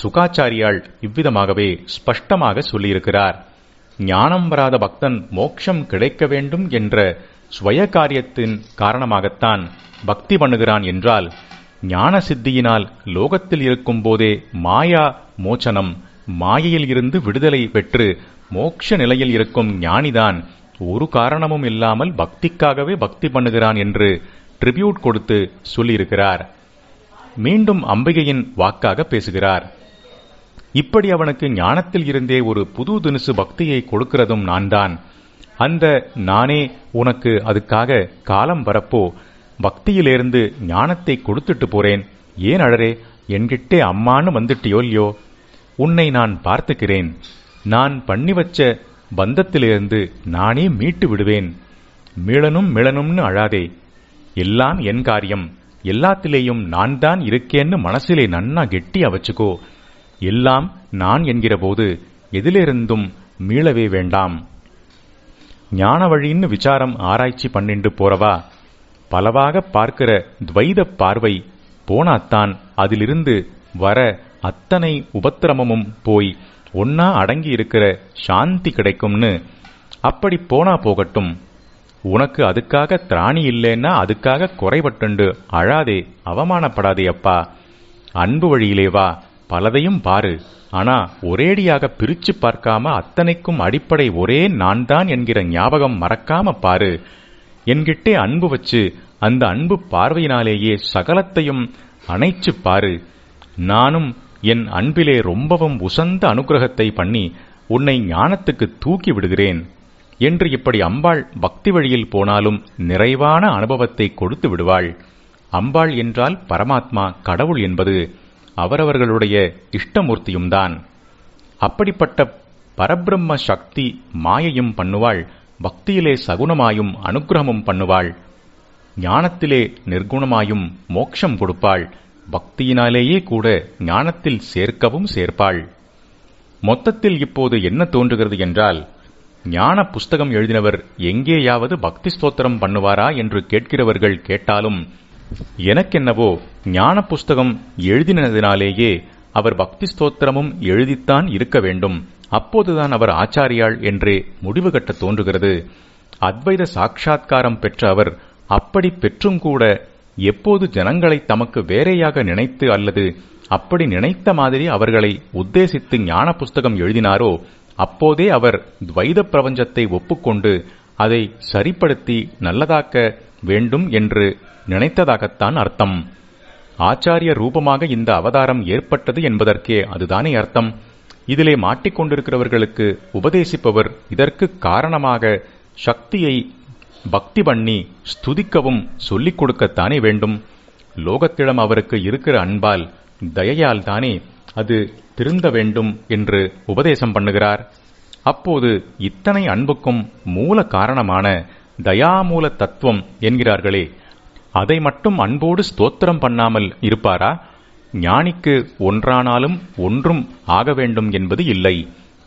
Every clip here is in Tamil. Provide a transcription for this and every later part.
சுகாச்சாரியால் இவ்விதமாகவே ஸ்பஷ்டமாக சொல்லியிருக்கிறார். ஞானம் வராத பக்தன் மோட்சம் கிடைக்க வேண்டும் என்ற ஸ்வய காரியத்தின் காரணமாகத்தான் பக்தி பண்ணுகிறான் என்றால் ஞான சித்தியினால் லோகத்தில் இருக்கும் போதே மாயா மோச்சனம் மாயையில் இருந்து விடுதலை பெற்று மோட்ச நிலையில் இருக்கும் ஞானிதான் ஒரு காரணமும் இல்லாமல் பக்திக்காகவே பக்தி பண்ணுகிறான் என்று ட்ரிபியூட் கொடுத்து சொல்லியிருக்கிறார். மீண்டும் அம்பிகையின் வாக்காக பேசுகிறார். இப்படி அவனுக்கு ஞானத்தில் இருந்தே ஒரு புது தினுசு பக்தியை கொடுக்கிறதும் நான்தான். அந்த நானே உனக்கு அதுக்காக காலம் வரப்போ பக்தியிலிருந்து ஞானத்தை கொடுத்துட்டு போறேன். ஏன் அழறே? என்கிட்டே அம்மான்னு வந்துட்டியோ இல்லையோ? உன்னை நான் பார்த்துக்கிறேன். நான் பண்ணி வச்ச பந்தத்திலிருந்து நானே மீட்டு விடுவேன். மீளனும் மிளனும்னு அழாதே. எல்லாம் என் காரியம். எல்லாத்திலேயும் நான் தான் இருக்கேன்னு மனசிலே நன்னா கெட்டியா வச்சுக்கோ. எல்லாம் நான் என்கிறபோது எதிலிருந்தும் மீளவே வேண்டாம். ஞான வழின்னு விசாரம் ஆராய்ச்சி பண்ணிண்டு போறவா? பலவாக பார்க்கிற துவைத பார்வை போனாத்தான் அதிலிருந்து வர அத்தனை உபத்திரமமும் போய் ஒன்னா அடங்கி இருக்கிற சாந்தி கிடைக்கும்னு. அப்படி போனா போகட்டும். உனக்கு அதுக்காக திராணி இல்லைன்னா அதுக்காக குறைபட்டுண்டு அழாதே அவமானப்படாதே அப்பா. அன்பு வழியிலே வா. பலதையும் பாரு. ஆனா ஒரேடியாக பிரிச்சு பார்க்காம அத்தனைக்கும் அடிப்படை ஒரே நான் தான் என்கிற ஞாபகம் மறக்காம பாரு. என்கிட்டே அன்பு வச்சு அந்த அன்பு பார்வையினாலேயே சகலத்தையும் அணைச்சு பாரு. நானும் என் அன்பிலே ரொம்பவும் உசந்த அனுகிரகத்தை பண்ணி உன்னை ஞானத்துக்கு தூக்கி விடுகிறேன். என்று இப்படி அம்பாள் பக்தி வழியில் போனாலும் நிறைவான அனுபவத்தை கொடுத்து விடுவாள். அம்பாள் என்றால் பரமாத்மா கடவுள் என்பது. அவரவர்களுடைய இஷ்டமூர்த்தியும்தான் அப்படிப்பட்ட பரபிரம்ம சக்தி மாயையும் பண்ணுவாள் பக்தியிலே சகுணமாயும் அனுகிரகமும் பண்ணுவாள் ஞானத்திலே நிர்குணமாயும் மோட்சம் கொடுப்பாள் பக்தியினாலேயே கூட ஞானத்தில் சேர்க்கவும் சேர்ப்பாள். மொத்தத்தில் இப்போது என்ன தோன்றுகிறது என்றால் ஞான புஸ்தகம் எழுதினவர் எங்கேயாவது பக்தி ஸ்தோத்திரம் பண்ணுவாரா என்று கேட்கிறவர்கள் கேட்டாலும் எனக்கென்னவோ ஞான புஸ்தகம் எழுதினதினாலேயே அவர் பக்தி ஸ்தோத்திரமும் எழுதித்தான் இருக்க வேண்டும். அப்போதுதான் அவர் ஆச்சாரியாள் என்றே முடிவு கட்ட தோன்றுகிறது. அத்வைத சாட்சா்காரம் பெற்ற அவர் அப்படி பெற்றும் கூட எப்போது ஜனங்களை தமக்கு வேறையாக நினைத்து அல்லது அப்படி நினைத்த மாதிரி அவர்களை உத்தேசித்து ஞான புஸ்தகம் எழுதினாரோ அப்போதே அவர் துவைத பிரபஞ்சத்தை ஒப்புக்கொண்டு அதை சரிப்படுத்தி நல்லதாக்க வேண்டும் என்று நினைத்ததாகத்தான் அர்த்தம். ஆச்சாரிய ரூபமாக இந்த அவதாரம் ஏற்பட்டது என்பதற்கே அதுதானே அர்த்தம். இதிலே மாட்டிக்கொண்டிருக்கிறவர்களுக்கு உபதேசிப்பவர் இதற்கு காரணமாக சக்தியை பக்தி பண்ணி ஸ்துதிக்கவும் சொல்லிக் கொடுக்கத்தானே வேண்டும். லோகத்திடம் அவருக்கு இருக்கிற அன்பால் தயையால் தானே அது திருந்த வேண்டும் என்று உபதேசம் பண்ணுகிறார். அப்போது இத்தனை அன்புக்கும் மூல காரணமான தயாமூல தத்துவம் என்கிறார்களே. அதை மட்டும் அன்போடு ஸ்தோத்திரம் பண்ணாமல் இருப்பாரா? ஞானிக்கு ஒன்றானாலும் ஒன்றும் ஆக வேண்டும் என்பது இல்லை.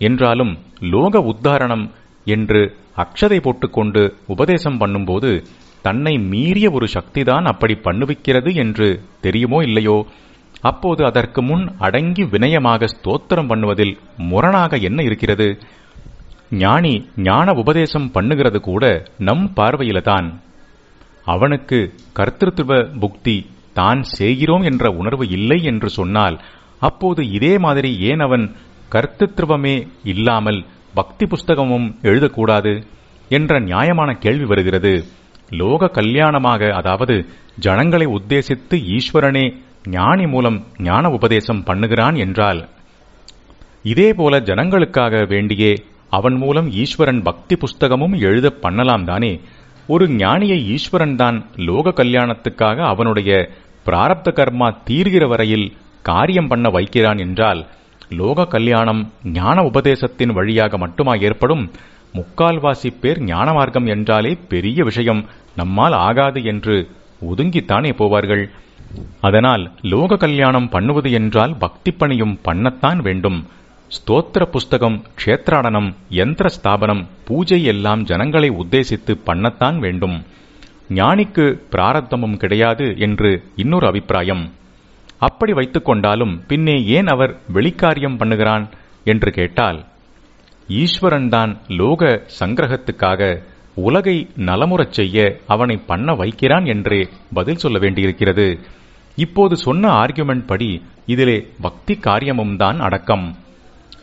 என்றாலும் லோக உத்தாரணம் என்று அக்ஷதை போட்டுக்கொண்டு உபதேசம் பண்ணும்போது தன்னை மீறிய ஒரு சக்திதான் அப்படி பண்ணுவிக்கிறது என்று தெரியுமோ இல்லையோ? அப்போது அதற்கு முன் அடங்கி வினயமாக ஸ்தோத்திரம் பண்ணுவதில் முரணாக என்ன இருக்கிறது? ஞானி ஞான உபதேசம் பண்ணுகிறது கூட நம் பார்வையில்தான். அவனுக்கு கர்த்திருத்துவ புக்தி தான் செய்கிறோம் என்ற உணர்வு இல்லை என்று சொன்னால் அப்போது இதே மாதிரி ஏன் அவன் கர்த்திருவமே இல்லாமல் பக்தி புஸ்தகமும் எழுதக்கூடாது என்ற நியாயமான கேள்வி வருகிறது. லோக கல்யாணமாக அதாவது ஜனங்களை உத்தேசித்து ஈஸ்வரனே ஞானி மூலம் ஞான உபதேசம் பண்ணுகிறான் என்றால் இதேபோல ஜனங்களுக்காக வேண்டியே அவன் மூலம் ஈஸ்வரன் பக்தி புஸ்தகமும் எழுத பண்ணலாம் தானே? ஒரு ஞானியை ஈஸ்வரன் தான் லோக கல்யாணத்துக்காக அவனுடைய பிராரப்த கர்மா தீர்கிற வரையில் காரியம் பண்ண வைக்கிறான் என்றால் லோக கல்யாணம் ஞான உபதேசத்தின் வழியாக மட்டுமா ஏற்படும்? முக்கால்வாசி பேர் ஞான மார்க்கம் என்றாலே பெரிய விஷயம். நம்மால் ஆகாது என்று ஒதுங்கித்தானே போவார்கள். அதனால் லோக கல்யாணம் பண்ணுவது என்றால் பக்தி பணியும் பண்ணத்தான் வேண்டும். ஸ்தோத்திர புஸ்தகம் க்ஷேத்ராடனம் யந்திர ஸ்தாபனம் பூஜை எல்லாம் ஜனங்களை உத்தேசித்து பண்ணத்தான் வேண்டும். ஞானிக்கு பிராரத்தமும் கிடையாது என்று இன்னொரு அபிப்பிராயம். அப்படி வைத்துக் கொண்டாலும் பின்னே ஏன் அவர் வெளிக்காரியம் பண்ணுகிறான் என்று கேட்டால் ஈஸ்வரன்தான் லோக சங்கிரகத்துக்காக உலகை நலமுறச் செய்ய அவனை பண்ண வைக்கிறான் என்றே பதில் சொல்ல வேண்டியிருக்கிறது. இப்போது சொன்ன ஆர்குமெண்ட் படி இதிலே பக்தி காரியமும் தான் அடக்கம்.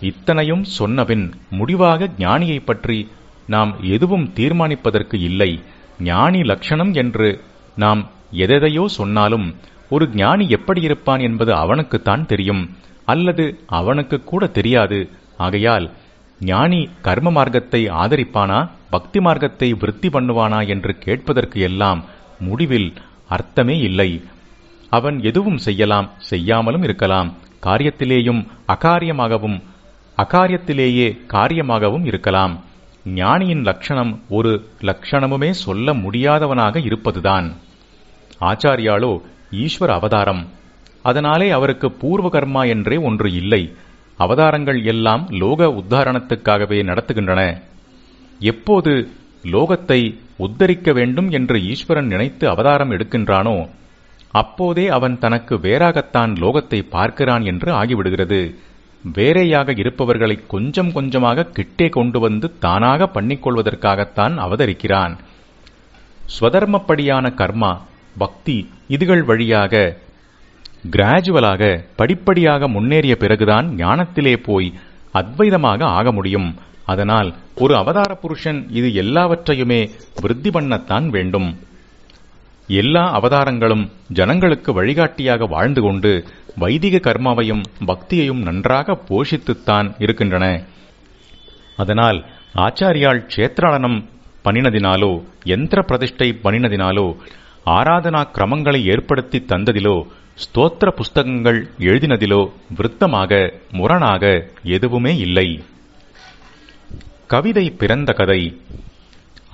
இத்தனையும் சொன்னபின் முடிவாக ஞானியைப் பற்றி நாம் எதுவும் தீர்மானிப்பதற்கு இல்லை. ஞானி லட்சணம் என்று நாம் எதையோ சொன்னாலும் ஒரு ஞானி எப்படி இருப்பான் என்பது அவனுக்குத்தான் தெரியும். அல்லது அவனுக்கு கூட தெரியாது. ஆகையால் ஞானி கர்ம மார்க்கத்தை ஆதரிப்பானா? பக்தி மார்க்கத்தை விருத்தி பண்ணுவானா என்று கேட்பதற்கு எல்லாம் முடிவில் அர்த்தமே இல்லை. அவன் எதுவும் செய்யலாம் செய்யாமலும் இருக்கலாம். காரியத்திலேயும் அகாரியமாகவும் அகாரியத்திலேயே காரியமாகவும் இருக்கலாம். ஞானியின் லட்சணம் ஒரு லட்சணமுமே சொல்ல முடியாதவனாக இருப்பதுதான். ஆச்சாரியாலோ ஈஸ்வர அவதாரம். அதனாலே அவருக்கு பூர்வ கர்மா என்றே ஒன்று இல்லை. அவதாரங்கள் எல்லாம் லோக உத்தாரணத்துக்காகவே நடத்துகின்றன. எப்போது லோகத்தை உத்தரிக்க வேண்டும் என்று ஈஸ்வரன் நினைத்து அவதாரம் எடுக்கின்றானோ அப்போதே அவன் தனக்கு வேறாகத்தான் லோகத்தை பார்க்கிறான் என்று ஆகிவிடுகிறது. வேறையாக இருப்பவர்களை கொஞ்சம் கொஞ்சமாக கிட்டே கொண்டு வந்து தானாக பண்ணிக்கொள்வதற்காகத்தான் அவதரிக்கிறான். ஸ்வதர்மப்படியான கர்மா பக்தி இதுகள் வழியாக கிராஜுவலாக படிப்படியாக முன்னேறிய பிறகுதான் ஞானத்திலே போய் அத்வைதமாக ஆக முடியும். அதனால் ஒரு அவதார புருஷன் இது எல்லாவற்றையுமே விருத்தி பண்ணத்தான் வேண்டும். எல்லா அவதாரங்களும் ஜனங்களுக்கு வழிகாட்டியாக வாழ்ந்து கொண்டு வைதிக கர்மாவையும் பக்தியையும் நன்றாக போஷித்துத்தான் இருக்கின்றன. அதனால் ஆச்சாரியால் க்ஷேத்ராளனம் பண்ணினதினாலோ யந்திர பிரதிஷ்டை பண்ணினதினாலோ ஆராதனா கிரமங்களை ஏற்படுத்தி தந்ததிலோ ஸ்தோத்திர புஸ்தகங்கள் எழுதினதிலோ விருத்தமாக முரணாக எதுவுமே இல்லை. கவிதை பிறந்த கதை.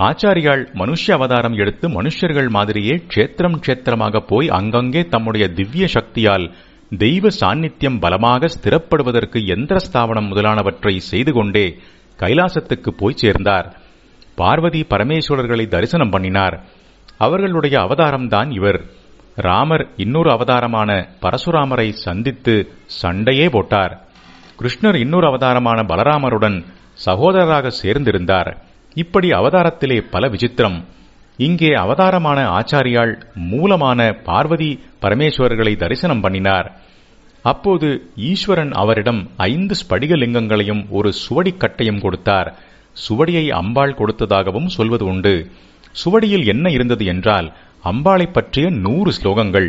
ஆச்சாரியால் மனுஷ்ய அவதாரம் எடுத்து மனுஷர்கள் மாதிரியே க்ஷேத்திரம் க்ஷேத்திரமாக போய் அங்கங்கே தம்முடைய திவ்ய சக்தியால் தெய்வ சாநித்தியம் பலமாக ஸ்திரப்படுவதற்கு எந்திர ஸ்தாபனம் முதலானவற்றை செய்து கொண்டே கைலாசத்துக்கு போய் சேர்ந்தார். பார்வதி பரமேஸ்வரர்களை தரிசனம் பண்ணினார். அவர்களுடைய அவதாரம்தான் இவர். ராமர் இன்னொரு அவதாரமான பரசுராமரை சந்தித்து சண்டையே போட்டார். கிருஷ்ணர் இன்னொரு அவதாரமான பலராமருடன் சகோதரராக சேர்ந்திருந்தார். இப்படி அவதாரத்திலே பல விசித்திரம். இங்கே அவதாரமான ஆச்சாரியால் மூலமான பார்வதி பரமேஸ்வரர்களை தரிசனம் பண்ணினார். அப்போது ஈஸ்வரன் அவரிடம் ஐந்து ஸ்படிக லிங்கங்களையும் ஒரு சுவடிக்கட்டையும் கொடுத்தார். சுவடியை அம்பாள் கொடுத்ததாகவும் சொல்வது உண்டு. சுவடியில் என்ன இருந்தது என்றால் அம்பாளை பற்றிய நூறு ஸ்லோகங்கள்.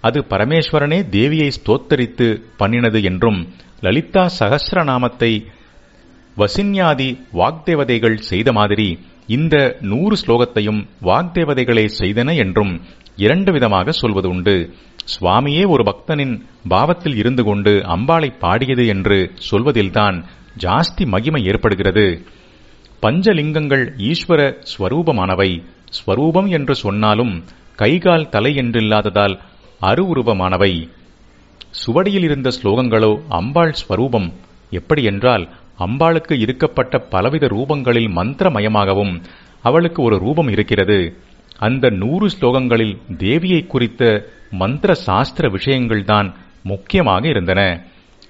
அது பரமேஸ்வரனே தேவியை ஸ்தோத்தரித்து பண்ணினது என்றும் லலிதா சகசிரநாமத்தை வசின்யாதி வாக்தேவதைகள் செய்த மாதிரி இந்த நூறு ஸ்லோகத்தையும் வாக்தேவதைகளே செய்தன என்றும் இரண்டு விதமாக சொல்வது உண்டு. சுவாமியே ஒரு பக்தனின் பாவத்தில் இருந்து கொண்டு அம்பாளை பாடியது என்று சொல்வதில்தான் ஜாஸ்தி மகிமை ஏற்படுகிறது. பஞ்சலிங்கங்கள் ஈஸ்வர ஸ்வரூபமானவை. ஸ்வரூபம் என்று சொன்னாலும் கைகால் தலை என்றில்லாததால் அருவுருவமானவை. சுவடியில் இருந்த ஸ்லோகங்களோ அம்பாள் ஸ்வரூபம். எப்படி என்றால் அம்பாளுக்கு இருக்கப்பட்ட பலவித ரூபங்களில் மந்திரமயமாகவும் அவளுக்கு ஒரு ரூபம் இருக்கிறது. அந்த நூறு ஸ்லோகங்களில் தேவியை குறித்த மந்திர சாஸ்திர விஷயங்கள்தான் முக்கியமாக இருந்தன.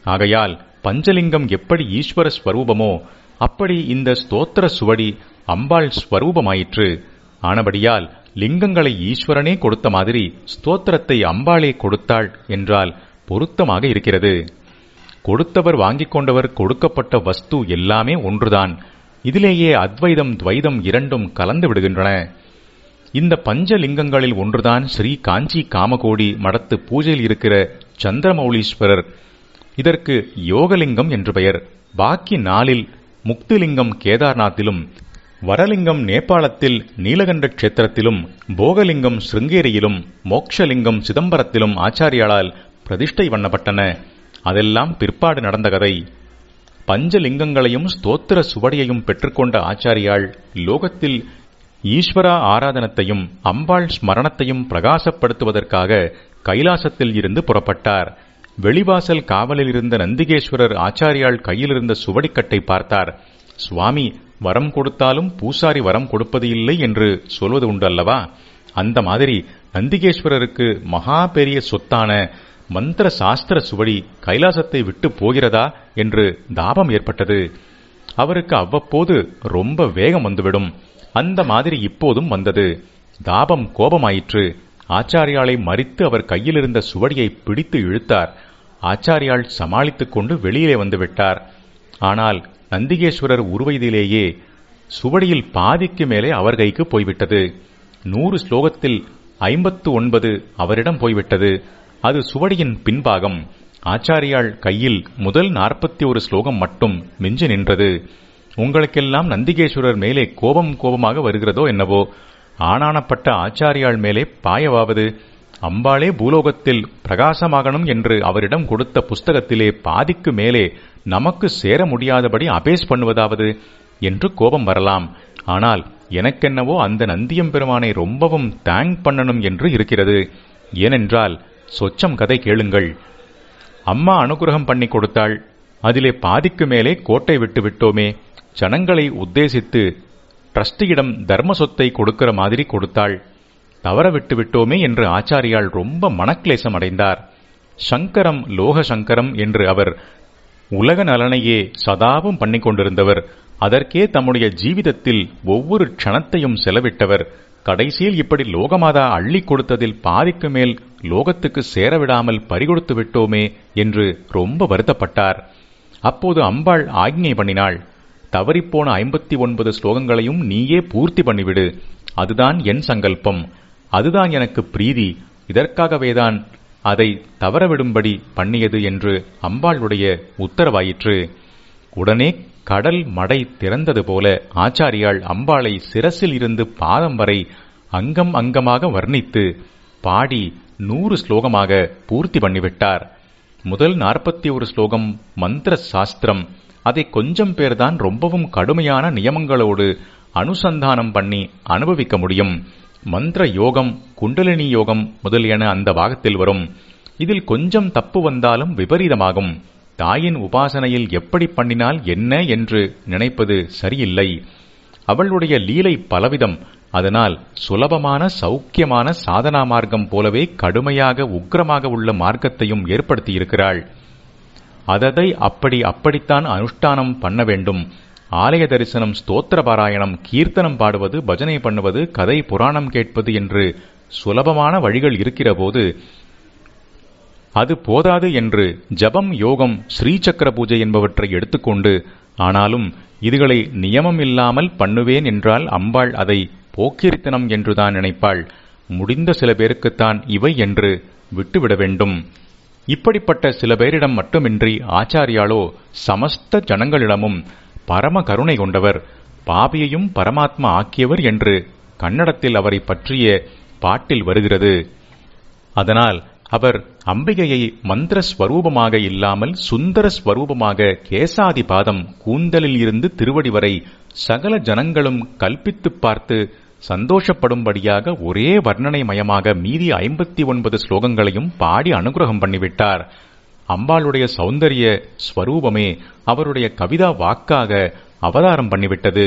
ஆகையால் பஞ்சலிங்கம் எப்படி ஈஸ்வர ஸ்வரூபமோ அப்படி இந்த ஸ்தோத்திர சுவடி அம்பாள் ஸ்வரூபமாயிற்று. ஆனபடியால் லிங்கங்களை ஈஸ்வரனே கொடுத்த மாதிரி ஸ்தோத்திரத்தை அம்பாளே கொடுத்தாள் என்றால் பொருத்தமாக இருக்கிறது. கொடுத்தவர் வாங்கிக் கொண்டவர் கொடுக்கப்பட்ட வஸ்து எல்லாமே ஒன்றுதான். இதிலேயே அத்வைதம் துவைதம் இரண்டும் கலந்து விடுகின்றன. இந்த பஞ்சலிங்கங்களில் ஒன்றுதான் ஸ்ரீ காஞ்சி காமகோடி மடத்து பூஜையில் இருக்கிற சந்திரமௌலீஸ்வரர். இதற்கு யோகலிங்கம் என்று பெயர். பாக்கி நாளில் முக்திலிங்கம் கேதார்நாத்திலும் வரலிங்கம் நேபாளத்தில் நீலகண்ட கஷேத்திரத்திலும் போகலிங்கம் சிருங்கேரியிலும் மோக்ஷலிங்கம் சிதம்பரத்திலும் ஆச்சாரியாளால் பிரதிஷ்டை பண்ணப்பட்டன அதெல்லாம் பிற்பாடு நடந்த கதை. பஞ்சலிங்கங்களையும் ஸ்தோத்திர சுவடியையும் பெற்றுக்கொண்ட ஆச்சாரியாள் லோகத்தில் ஈஸ்வரா ஆராதனத்தையும் அம்பாள் ஸ்மரணத்தையும் பிரகாசப்படுத்துவதற்காக கைலாசத்தில் இருந்து புறப்பட்டார். வெளிவாசல் காவலில் இருந்த நந்திகேஸ்வரர் ஆச்சாரியாள் கையிலிருந்த சுவடிக்கட்டை பார்த்தார். சுவாமி வரம் கொடுத்தாலும் பூசாரி வரம் கொடுப்பது இல்லை என்று சொல்வது உண்டு அல்லவா அந்த மாதிரி நந்திகேஸ்வரருக்கு மகா பெரிய சொத்தான மந்திர சாஸ்திர சுவடி கைலாசத்தை விட்டு போகிறதா என்று தாபம் ஏற்பட்டது. அவருக்கு அவ்வப்போது ரொம்ப வேகம் வந்துவிடும். அந்த மாதிரி இப்போதும் வந்தது. தாபம் கோபமாயிற்று. ஆச்சாரியாளை மறித்து அவர் கையிலிருந்த சுவடியை பிடித்து இழுத்தார். ஆச்சாரியாள் சமாளித்துக் கொண்டு வெளியிலே வந்துவிட்டார் ஆனால் நந்திகேஸ்வரர் உருவதிலேயே சுவடியில் பாதிக்கு மேலே அவர் கைக்கு போய்விட்டது. நூறு ஸ்லோகத்தில் ஐம்பத்து ஒன்பது அவரிடம் போய்விட்டது. அது சுவடியின் பின்பாகம். ஆச்சாரியாள் கையில் முதல் நாற்பத்தி ஒரு ஸ்லோகம் மட்டும் மிஞ்சி நின்றது. உங்களுக்கெல்லாம் நந்திகேஸ்வரர் மேலே கோபம் கோபமாக வருகிறதோ என்னவோ? ஆனானப்பட்ட ஆச்சாரியாள் மேலே பாயவாவது. அம்பாளே பூலோகத்தில் பிரகாசமாகணும் என்று அவரிடம் கொடுத்த புஸ்தகத்திலே பாதிக்கு மேலே நமக்கு சேர முடியாதபடி அபேஸ் பண்ணுவதாவது என்று கோபம் வரலாம். ஆனால் எனக்கென்னவோ அந்த நந்தியம் பெருமானை ரொம்பவும் தேங்க் பண்ணணும் என்று இருக்கிறது. ஏனென்றால் சொச்சம் கதை கேளுங்கள். அம்மா அனுகிரகம் பண்ணி கொடுத்தாள். அதிலே பாதிக்கு மேலே கோட்டை விட்டு விட்டோமே. ஜனங்களை உத்தேசித்து ட்ரஸ்டியிடம் தர்ம சொத்தை கொடுக்கிற மாதிரி கொடுத்தாள். தவற விட்டு விட்டோமே என்று ஆச்சாரியால் ரொம்ப மனக்லேசம் அடைந்தார். சங்கரம் லோக சங்கரம் என்று அவர் உலக நலனையே சதாவும் பண்ணிக் கொண்டிருந்தவர். அதற்கே தம்முடைய ஜீவிதத்தில் ஒவ்வொரு க்ஷணத்தையும் செலவிட்டவர். கடைசியில் இப்படி லோகமாதா அள்ளி கொடுத்ததில் பாதிக்கு மேல் லோகத்துக்கு சேரவிடாமல் பறிகொடுத்து விட்டோமே என்று ரொம்ப வருத்தப்பட்டார். அப்போது அம்பாள் ஆக்ஞை பண்ணினாள். தவறிப்போன ஐம்பத்தி ஒன்பது ஸ்லோகங்களையும் நீயே பூர்த்தி பண்ணிவிடு. அதுதான் என் சங்கல்பம். அதுதான் எனக்கு பிரீதி. இதற்காகவேதான் அதை தவறவிடும்படி பண்ணியது என்று அம்பாளுடைய உத்தரவாயிற்று. உடனே கடல் மடை திறந்தது போல ஆச்சாரியாள் அம்பாளை சிரசில் இருந்து பாதம் வரை அங்கம் அங்கமாக வர்ணித்து பாடி நூறு ஸ்லோகமாக பூர்த்தி பண்ணிவிட்டார். முதல் நாற்பத்தி ஒரு ஸ்லோகம் மந்திர சாஸ்திரம் அதை கொஞ்சம் பேர்தான் ரொம்பவும் கடுமையான நியமங்களோடு அனுசந்தானம் பண்ணி அனுபவிக்க முடியும். மந்திர யோகம் குண்டலினி யோகம் முதலியன அந்த பாகத்தில் வரும். இதில் கொஞ்சம் தப்பு வந்தாலும் விபரீதமாகும். தாயின் உபாசனையில் எப்படி பண்ணினால் என்ன என்று நினைப்பது சரியில்லை. அவளுடைய லீலை பலவிதம். அதனால் சுலபமான சௌக்கியமான சாதனா மார்க்கம் போலவே கடுமையாக உக்கிரமாக உள்ள மார்க்கத்தையும் ஏற்படுத்தியிருக்கிறாள். அததை அப்படி அப்படித்தான் அனுஷ்டானம் பண்ண வேண்டும். ஆலய தரிசனம் ஸ்தோத்திர பாராயணம் கீர்த்தனம் பாடுவது பஜனை பண்ணுவது கதை புராணம் கேட்பது என்று சுலபமான வழிகள் இருக்கிறபோது அது போதாது என்று ஜபம் யோகம் ஸ்ரீசக்கர பூஜை என்பவற்றை எடுத்துக்கொண்டு ஆனாலும் இதுகளை நியமம் இல்லாமல் பண்ணுவேன் என்றால் அம்பாள் அதை போக்கிரித்தனம் என்றுதான் நினைப்பாள். முடிந்த சில பேருக்குத்தான் இவை என்று விட்டுவிட வேண்டும். இப்படிப்பட்ட சில பேரிடம் மட்டுமின்றி ஆச்சாரியாலோ சமஸ்த ஜனங்களிடமும் பரம கருணை கொண்டவர் பாபியையும் பரமாத்மா ஆக்கியவர் என்று கன்னடத்தில் அவரை பற்றிய பாட்டில் வருகிறது. அதனால் அவர் அம்பிகையை மந்திர ஸ்வரூபமாக இல்லாமல் சுந்தர ஸ்வரூபமாக கேசாதி பாதம் கூந்தலில் இருந்து திருவடி வரை சகல ஜனங்களும் கல்பித்துப் பார்த்து சந்தோஷப்படும்படியாக ஒரே வர்ணனை மயமாக மீதி ஐம்பத்தி ஒன்பது ஸ்லோகங்களையும் பாடி அனுகிரகம் பண்ணிவிட்டார். அம்பாளுடைய சௌந்தரிய ஸ்வரூபமே அவருடைய கவிதா வாக்காக அவதாரம் பண்ணிவிட்டது.